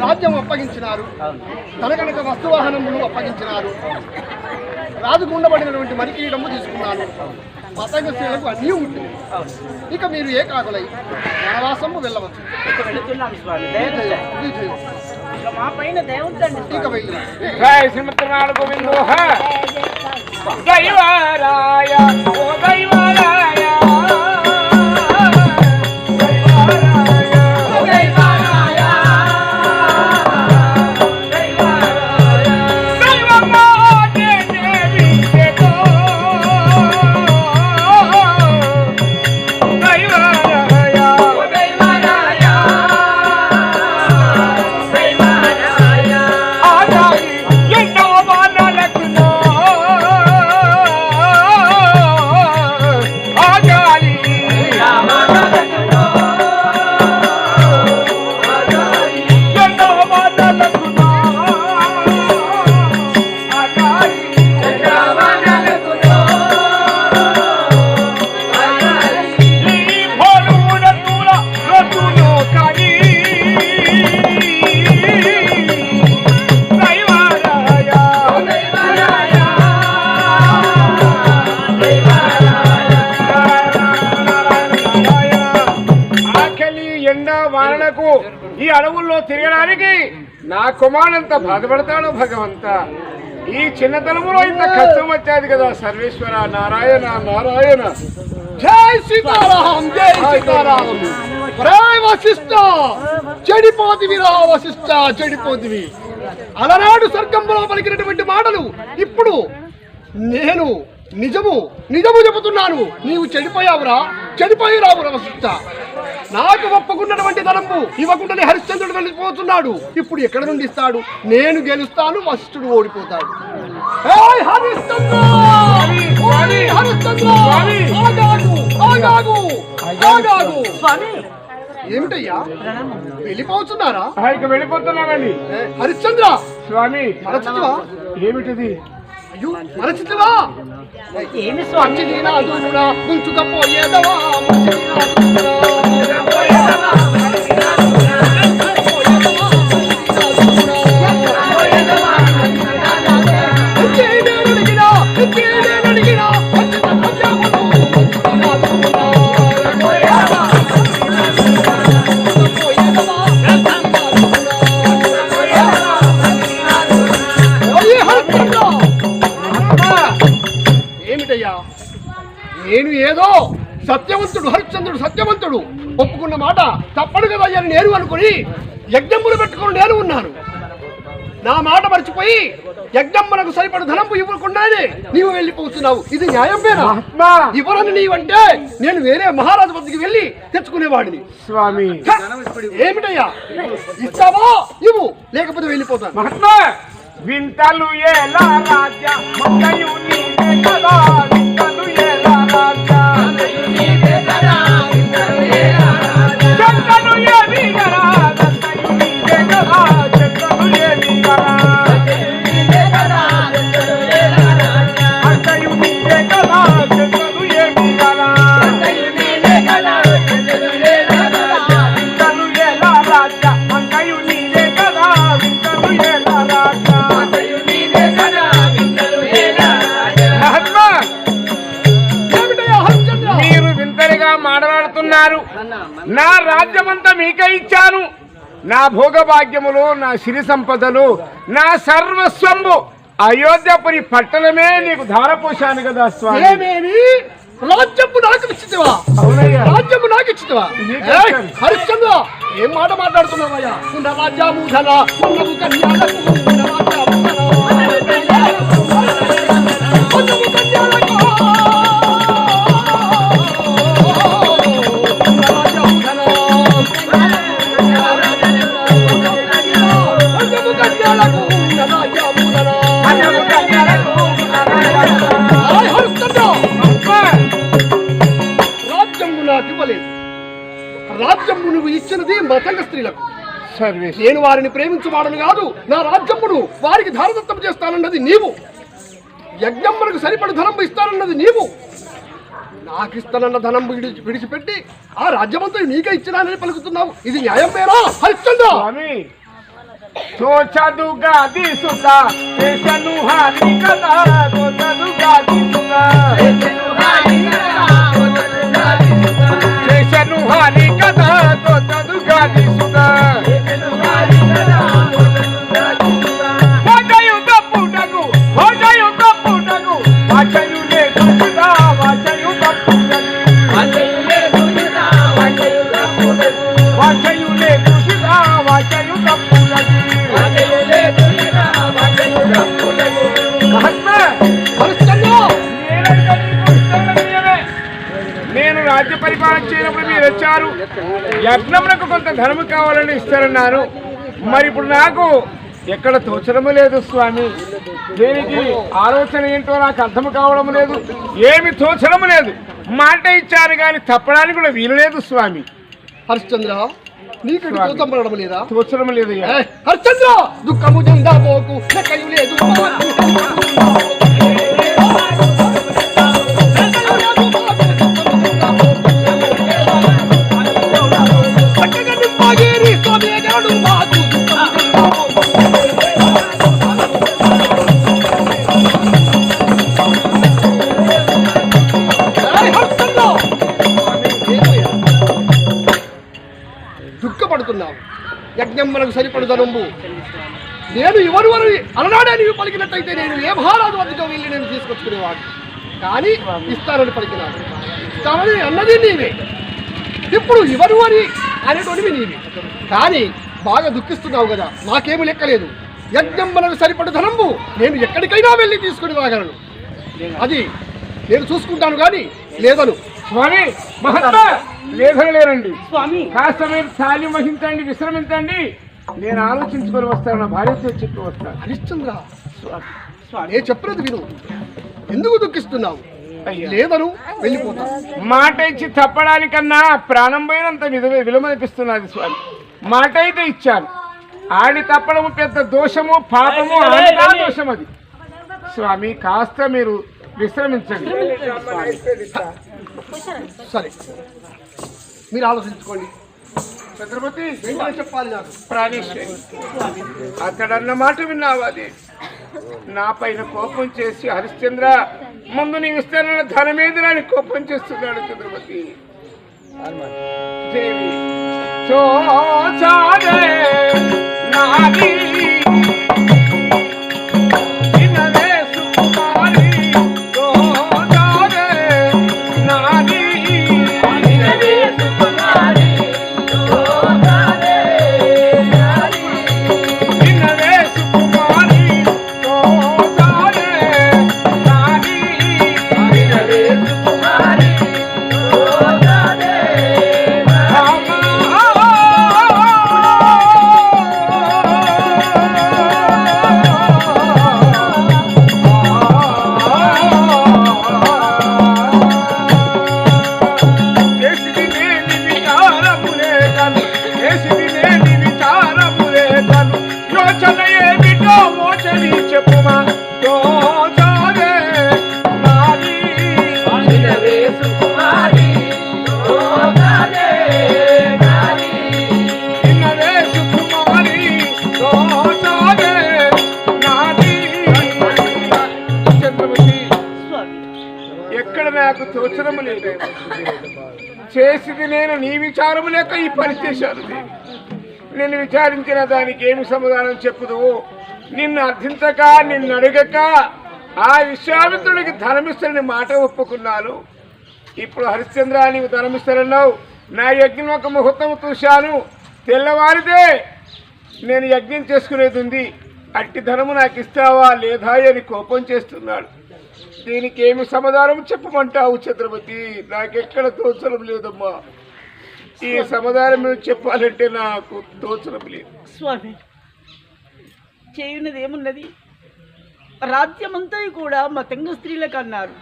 రాజ్యం అప్పగించినారు తనకనక వస్తువాహనములు అప్పగించినారు రాజుకు ఉండబడినటువంటి మరికిరీడము తీసుకున్నాను పతంగ స్త్రీలకు అన్నీ ఉంటుంది ఇక మీరు ఏ కాకులై వనవాసము వెళ్ళవచ్చు. ఇక మా పైన వెళ్ళి గోవిందో దైవారాయ వారణకు ఈ అడవుల్లో తిరగడానికి నా కుమారుడంత బాధపడతాడు భగవంత. ఈ చిన్నతనములో ఇంత కష్టం వచ్చేది కదా సర్వేశ్వర నారాయణ నారాయణ. జై సీతారాం జై సీతారాం. రాయ్ వశిష్ట చెడిపోతివిరా వశిష్ట చెడిపోతివి. అలనాడు స్వర్గంలో పలికినటువంటి మాటలు ఇప్పుడు నేను నిజము నిజము చెబుతున్నాను. నీవు చెడిపోయావురా చెడిపోయి రావురా వశిష్ట నాకు ఒప్పుకున్నటువంటి ధనము ఇవ్వకుండానే హరిశ్చంద్రుడు వెళ్ళిపోతున్నాడు. ఇప్పుడు ఎక్కడ నుండి ఇస్తాడు? నేను గెలుస్తాను వశిష్ఠుడు ఓడిపోతాడు. ఏమిటయ్యా? వెళ్ళిపోతున్నారా? ఏ, హరిశ్చంద్ర! స్వామి! ఏమిటిది? అయ్యో మరచితివా? ఏమి స్వామి సత్యవంతుడు హరిశ్చంద్రుడు సత్యవంతుడు. ఒప్పుకున్న మాట తప్పడు కదా అని నేను అనుకుని యజ్ఞములు పెట్టుకుని నేను ఉన్నాను. నా మాట మర్చిపోయి యజ్ఞమ్మలకు సరిపడు ధనంపు ఇవ్వకుండానే నీవు వెళ్ళిపోతున్నావు. ఇది న్యాయమేనా ఆత్మా ఇవ్వరని నీవంటే నేను వేరే మహారాజు వద్దకు వెళ్ళి తెచ్చుకునేవాడిని. స్వామి! ఏమిటయ్యా? ఇస్తావా? ఇవ్వు. లేకపోతే వెళ్ళిపోతాను. మహాత్మా! వింతలు ఎలా రాజ? నా భోగభాగ్యములు నా సిరి సంపదలు నా సర్వస్వంబు అయోధ్యపురి పట్టణమే నీకు ధారపోశాను కదా స్వామి. రాజ్యము నాకు ఇచ్చితివా? రాజ్యము నాకు ఇచ్చితివా. హరిశ్చంద్ర ఏం మాట మాట్లాడుతున్నావయ్యా? రాజ్యము ధన నాకు ఇవ్వలేదు. రాజ్యము నువ్వు ఇచ్చినది మతంగ స్త్రీలకు. సర్వీస్ నేను వారిని ప్రేమించువాడను కాదు నా రాజ్యమును వారికి ధారదత్తం చేస్తానన్నది నీవు. యజ్ఞమ్మలకు సరిపడు ధనం ఇస్తానన్నది నీవు. నాకు ఇస్తానన్న ధనం విడిచి విడిచిపెట్టి ఆ రాజ్యమంతా నీకే ఇచ్చినానని పలుకుతున్నావు. ఇది న్యాయం పేరా హరిశ్చంద్ర! చేసను హాని కదా చేసను హాని కదా Ali cantando, cantando o Galizu, né? Ali cantando. యజ్ఞములకు కొంత ధనము కావాలని ఇస్తారన్నారు. మరి ఇప్పుడు నాకు ఎక్కడ తోచడము లేదు స్వామి. దేనికి ఆలోచన ఏంటో నాకు అర్థం కావడం లేదు. ఏమి తోచడము లేదు. మాట ఇచ్చారు కానీ తప్పడానికి కూడా వీలు లేదు స్వామి. హరిశ్చంద్ర నీకు పడడం లేదా? తోచడం లేదు హరిశ్చంద్ర దుఃఖము చెందాబోకు లెక్కయు లేదు. యజ్ఞం మనకు సరిపడుదనంబు నేను ఎవరు వరు అలనాడే నీవు పలికినట్టయితే నేను ఏ మహారాజు వద్దకు వెళ్ళి నేను తీసుకొచ్చుకునేవాడు కానీ ఇస్తానని పలికినాడు. ఇస్తానని అన్నది నీవే. ఇప్పుడు ఎవరు అని అనేటువంటివి నీవే. కానీ బాగా దుఃఖిస్తున్నావు కదా నాకేమి లెక్కలేదు. యజ్ఞం మనకు సరిపడు ధనంబు నేను ఎక్కడికైనా వెళ్ళి తీసుకుని రాగలను. అది నేను చూసుకుంటాను కానీ లేదను. స్వామి మహాత్మా లేదండి స్వామి! కాస్త మీరు తాళి వహించండి విశ్రమించండి. నేను ఆలోచించుకొని వస్తాను నా భార్యతో చెప్పి వస్తాను. హరిశ్చంద్ర స్వామి. నేను చెప్పినది విను. ఎందుకు దుఃఖిస్తున్నావు? అయ్యా. లేదను వెళ్ళిపోతాను మాట ఇచ్చి తప్పడానికన్నా ప్రాణం పోయినంత విలువ విలువనిపిస్తున్నది స్వామి. మాట అయితే ఇచ్చాను. ఆడి తప్పడము పెద్ద దోషము పాపము ఆడిదా దోషం అది. స్వామి కాస్త మీరు విశ్రమించండి. సరే. మీరు ఆలోచించుకోండి. ఛత్రపతి చెప్పాలి నాకు? ప్రాణేశ్వరి. అతడన్న మాట విన్నావు అది. నా పైన కోపం చేసి హరిశ్చంద్ర ముందు నీవు ఇస్తానన్న ధనమేది అని కోపం చేస్తున్నాడు చంద్రమతి దేవి చోచాడే నాది. చేసింది నేను నీ విచారము లేక ఈ పని చేశాను నేను విచారించిన దానికి ఏమి సమాధానం చెప్పుదు నిన్ను అర్థించక నిన్ను అడగక ఆ విశ్వామిత్రుడికి ధనమిస్తానని మాట ఒప్పుకున్నాను. ఇప్పుడు హరిశ్చంద్ర నీవు ధనమిస్తానన్నావు నా యజ్ఞం ఒక ముహూర్తం చూశాను. తెల్లవారితే నేను యజ్ఞం చేసుకునేది ఉంది అట్టి ధనము నాకు ఇస్తావా లేదా అని కోపం చేస్తున్నాడు. దీనికి ఏమి సమాధానం చెప్పమంటావు ఛత్రపతి? నాకెక్కడ తోచడం లేదమ్మా. ఈ సమాధానం చెప్పాలంటే నాకు తోచడం లేదు. స్వామి చేయున్నది ఏమున్నది రాజ్యమంతా కూడా మతంగ స్త్రీలకు అన్నారు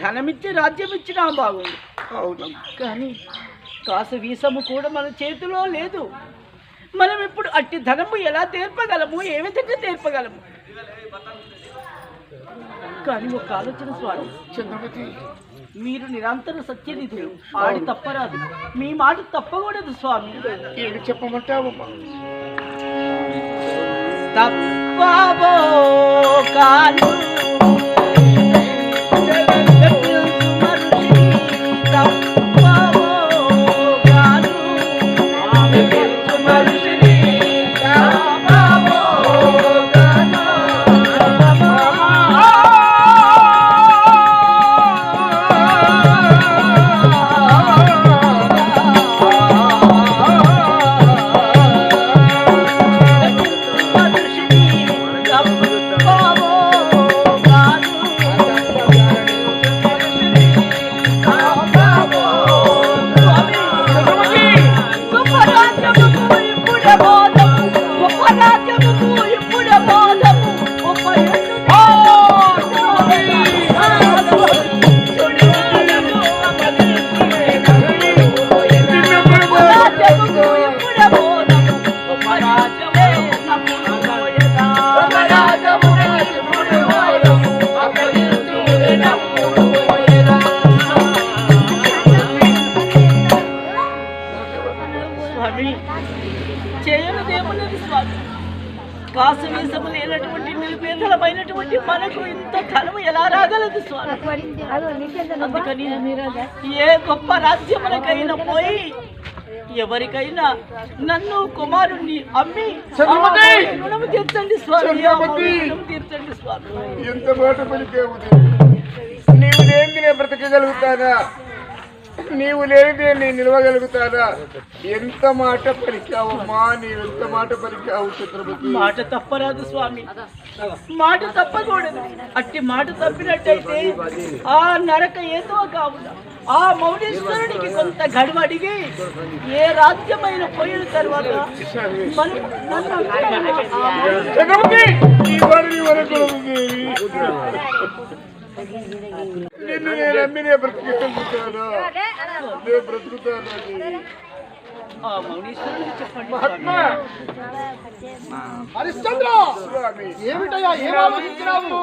ధనమిచ్చి రాజ్యం ఇచ్చినా బాగుంది కానీ కాసు వీసము కూడా మన చేతిలో లేదు. మనం ఇప్పుడు అట్టి ధనము ఎలా తీర్పగలము? ఏ విధంగా తీర్పగలము? కానీ ఒక ఆలోచన స్వామి. చంద్రమతి. మీరు నిరంతర సత్యనిధులు. ఆడి తప్పరాదు. మీ మాట తప్పకూడదు స్వామి. ఏడు చెప్పమంటావు? తప్పవో కాను అందుకని ఏ గొప్ప రాజ్యములకైనా పోయి ఎవరికైనా నన్ను కుమారుణ్ణి అమ్మి రుణము తీర్చండి స్వామి తీర్చండి స్వామి. ఎంత మాట పలికేవు నీవు లేనిది నేను బ్రతకగలుగుతానా నీవు లేనిది నేను నిలవగలుగుతానా? ఎంత మాట పలికావమ్మా నీవు ఎంత మాట పలికావు ఛత్రపతి? మాట తప్పరాదు స్వామి. మాట తప్పకూడదు. అట్టి మాట తప్పినట్టయితే ఆ నరక ఏదో కావున ఆ మౌడేశ్వరుడికి కొంత గడువు అడిగి ఏ రాజ్యమైన పోయిన తర్వాత నన్ను నేను నమ్మి నేను బ్రతికగలుగుతానా నేను బ్రతుకుతానా హరిశ్చంద్ర! స్వామి ఏమిటయ్యా? ఏం ఆలోచించినావు?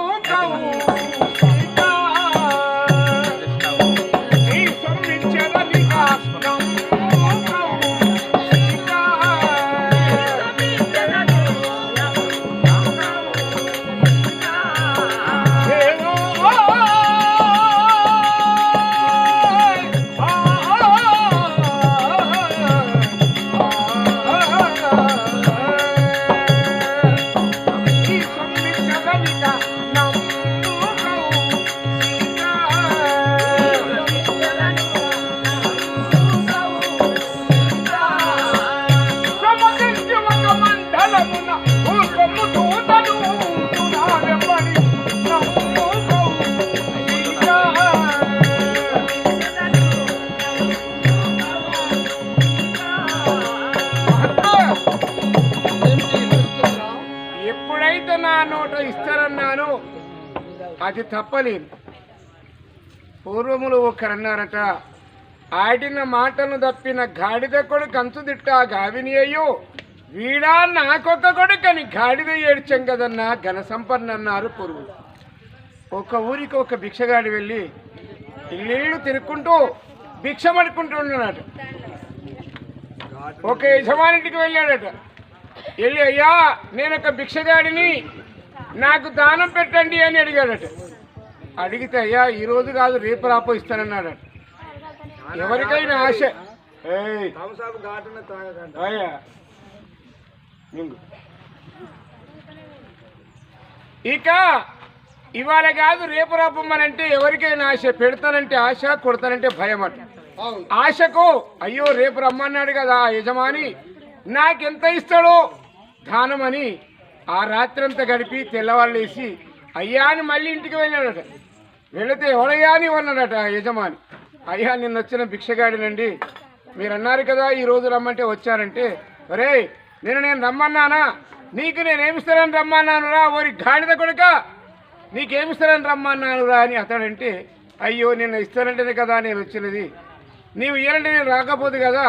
తప్పలేదు పూర్వములు ఒకరన్నారట. ఆడిన మాటను తప్పిన గాడిద కొడుకు కంచు తిట్ట గావిని అయ్యో వీడా నాకొక్క కొడుకని గాడిద ఏడ్చాం కదన్నా ఘన సంపన్న అన్నారు పూర్వులు ఒక ఊరికి ఒక భిక్షగాడి వెళ్ళి ఇల్లు తిరుక్కుంటూ భిక్ష పడుకుంటున్నాడట ఒక యజమానింటికి వెళ్ళాడట. వెళ్ళి అయ్యా నేను ఒక భిక్షగాడిని నాకు దానం పెట్టండి అని అడిగాడట. అడిగితే అయ్యా ఈ రోజు కాదు రేపు రాపో ఇస్తానన్నాడట ఎవరికైనా ఆశ. ఇక ఇవాళ కాదు రేపు రాపమ్మనంటే ఎవరికైనా ఆశ. పెడతానంటే ఆశ కొడతానంటే భయం అట. ఆశకు అయ్యో రేపు రమ్మన్నాడు కదా ఆ యజమాని నాకెంత ఇస్తాడో దానమని. ఆ రాత్రంతా గడిపి తెల్లవాళ్ళేసి అయ్యా అని మళ్ళీ ఇంటికి వెళ్ళాడట. వెళితే ఎవడయ్యా అని అన్నాడట ఆ యజమాని. అయ్యా నిన్న వచ్చిన భిక్షగాడినండి. మీరు అన్నారు కదా ఈ రోజు రమ్మంటే వచ్చారంటే. ఒరే నేను నేను రమ్మన్నానా? నీకు నేనేమిస్తానని రమ్మన్నానురా? ఓరి గాడిద కొడుక! నీకేమిస్తానని రమ్మన్నానురా అని అతడంటే అయ్యో నిన్న ఇస్తానంటేనే కదా నేను వచ్చినది. నీవు ఇయ్యాలంటే నేను రాకపోదు కదా.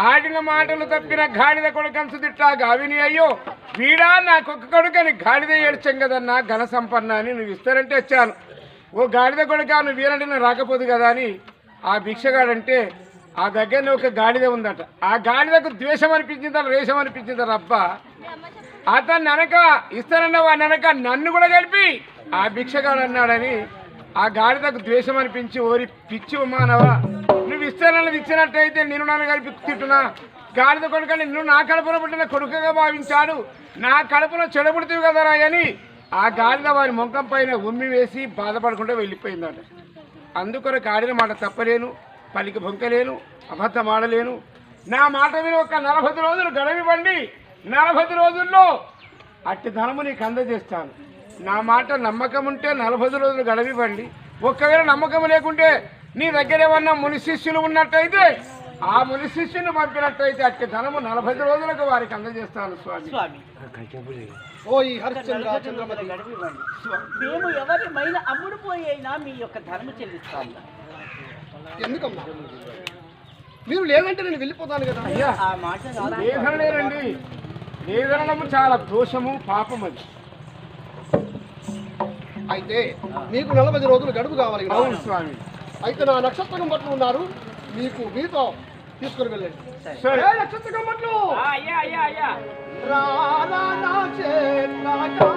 ఆడిన మాటలు తప్పిన గాడిద కొడుకంచు తిట్టా గావిని అయ్యో! వీడా నా కుక్క కొడుకని గాడిద ఏడ్చం కదన్నా ఘన సంపన్న అని నువ్వు ఇస్తానంటే వచ్చాను. ఓ గాడిద కొడుక నువ్వు వీరంటే నేను రాకపోదు కదా అని ఆ భిక్షగాడంటే ఆ దగ్గరనే ఒక గాడిద ఉందట. ఆ గాడిదకు ద్వేషం అనిపించిందా రేషం అనిపించిందా రబ్బా? అతను అనక ఇస్తానన్న వాడిని అనక నన్ను కూడా కలిపి ఆ భిక్షగాడు అన్నాడని ఆ గాడిదకు ద్వేషం అనిపించి ఓరి పిచ్చి మానవా నువ్వు ఇస్తానన్నది ఇచ్చినట్టయితే నేను నన్ను కలిపి తిట్టునా? గాడిద కొడుకని నువ్వు నా కడుపులో పుట్టిన కొడుకుగా భావించాడు నా కడుపులో చెడబుడుతుంది కదరా అని ఆ గాడిద వారి ముఖం పైన ఉమ్మి వేసి బాధపడకుండా వెళ్ళిపోయిందట. అందుకొరకు ఆడిన మాట తప్పలేను పలికి బొంకలేను అబద్ధం ఆడలేను నా మాట మీద ఒక నలభై రోజులు గడవివ్వండి. నలభై రోజుల్లో అట్టి ధనము నీకు అందజేస్తాను. నా మాట నమ్మకం ఉంటే నలభై రోజులు గడవివ్వండి. ఒక్కవేళ నమ్మకం లేకుంటే నీ దగ్గర ఏమన్నా ముని శిష్యులు ఉన్నట్టయితే ఆ ముని శిష్యుని పంపినట్టయితే అట్టి ధనము నలభై రోజులకు వారికి అందజేస్తాను స్వామి. స్వామి. ఓ ఈ హరిశ్చంద్ర చంద్రమతి. మేము ఎవరిమైనా అమ్ముడు పోయినా మీ యొక్క ధర్మ చెల్లిస్తాము ఎందుకమ్మా? మీరు లేదంటే నేను వెళ్ళిపోతాను కదా. అయ్యా ఆ మాట రాదా? లేదనడము చాలా దోషము పాపం అది. అయితే మీకు నలభై రోజులు గడువు కావాలి కదా? అవును స్వామి. అయితే నా నక్షత్రం బట్లు ఉన్నారు. మీకు మీతో తీసుకుని వెళ్ళండి. సరే. ఏ నక్షత్రం బట్లు ఆ, అయ్యా అయ్యా అయ్యా. రాధా నా చేట్లాగా,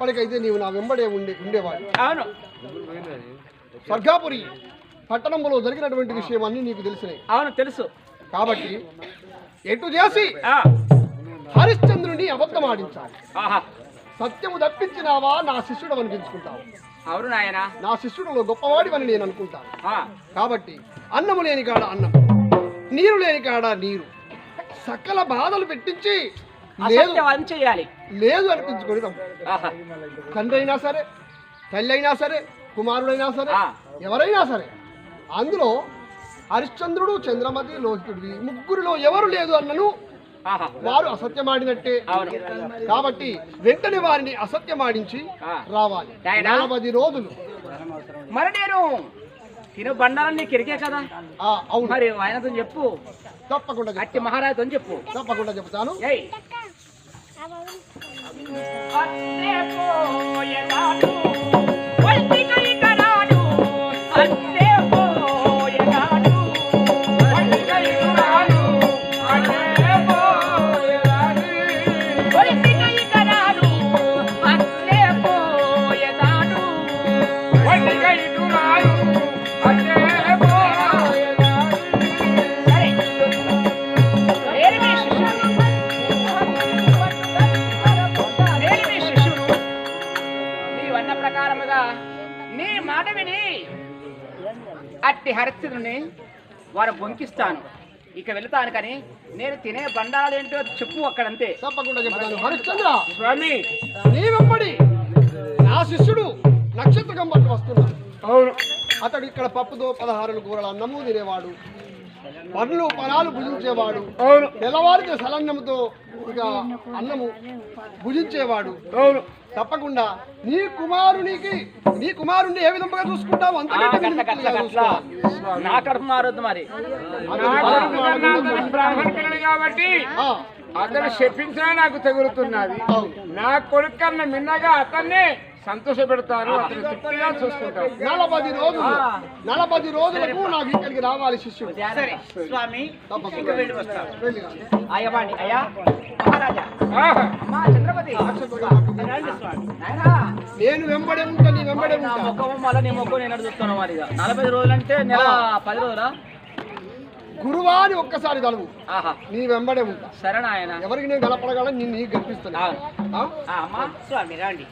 ఎప్పటికైతే నీవు నా వెంబడే ఉండే ఉండేవాడు అవును. స్వర్గాపురి పట్టణంలో జరిగినటువంటి విషయం అన్ని నీకు తెలిసినాయి అవును తెలుసు. కాబట్టి ఎటు చేసి హరిశ్చంద్రుని అబద్ధం ఆడించాలి. ఆహా. సత్యము తప్పించినావా? నా శిష్యుడు అనిపించుకుంటావు అవును నాయనా. నా శిష్యుడులో గొప్పవాడివని నేను అనుకుంటాను. కాబట్టి అన్నము లేని కాడ అన్నం నీరు లేని కాడ నీరు. సకల బాధలు పెట్టించి లేదు. చేయాలి. లేదు అనిపించుకొని తండ్రి అయినా సరే తల్లి అయినా సరే కుమారుడైనా సరే. ఎవరైనా సరే అందులో హరిశ్చంద్రుడు చంద్రమతి లోహితుడివి ముగ్గురిలో ఎవరు లేదు అన్నను వారు అసత్యమాడినట్టే. కాబట్టి వెంటనే వారిని అసత్యమాడించి. రావాలి. నలభై రోజులు. మరి నేను తిను బండారం నీకు ఎరికే కదా అవును. మరి ఆయనతో చెప్పు. తప్పకుండా. అట్టి మహారాజుతో చెప్పు. తప్పకుండా చెప్తాను. Hãy subscribe cho về Ghiền Mì బొంకిస్తాను ఇక వెళతాను కానీ నేను తినే బండాలేంటో చెప్పు అక్కడంతే. తప్పకుండా చెప్తాను హరిశ్చంద్ర. స్వామి. నీ వెంబడి నా శిష్యుడు నక్షత్రం పట్టు వస్తున్నాడు అవును. అతడు ఇక్కడ పప్పుతో పదహారులు కూరల అన్నము తినేవాడు. పండ్లు ఫలాలు భుజించేవాడు. అవును. తెల్లవారితే సలన్నముతో ఇక అన్నము భుజించేవాడు. అవును. తప్పకుండా. నీ కుమారునికి నీ కుమారుణ్ణి ఏ విధంగా చూసుకుంటావు. నా కడుపు మారొద్దు మరి. కాబట్టి ఆ, అతను చెప్పించినా నాకు తగులుతున్నది. నా కొడుకు కన్నా మిన్నగా అతన్నే సంతోష పెడతాను అతను తృప్తిగా చూసుకుంటాను నలభై రోజులు. నలభై రోజులకు నాకు ఇక్కడికి రావాలి శిష్యుడు. సరే స్వామి. అయ్యవాణి అయ్యా నేను వెంబడే ఉంటా నీ వెంబడే నా ఉంటా. ముఖము మళ్ళీ నీ ముఖం నేను చూస్తాను మరి. నలభై రోజులు అంటే నెల పది రోజులా? గురువాని ఒక్కసారి కలవు నీ వెంబడే ఉంటా. సరే నాయన ఎవరికి నేను గలపడగల నేను నీకు కనిపిస్తున్నాను స్వామి రాండి.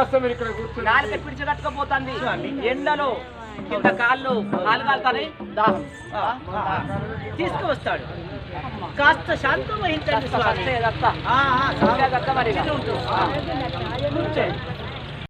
రాష్ట్రం మీరు ఇక్కడ కూర్చుని నాలుక పిడిచిగట్టుకపోతుంది ఎండలో కింద కాళ్ళు కాలు కాలుతాయి దాహం తీసుకువస్తాడు. కాస్త శాంతం వహించండి స్వామి. ఉంటుంది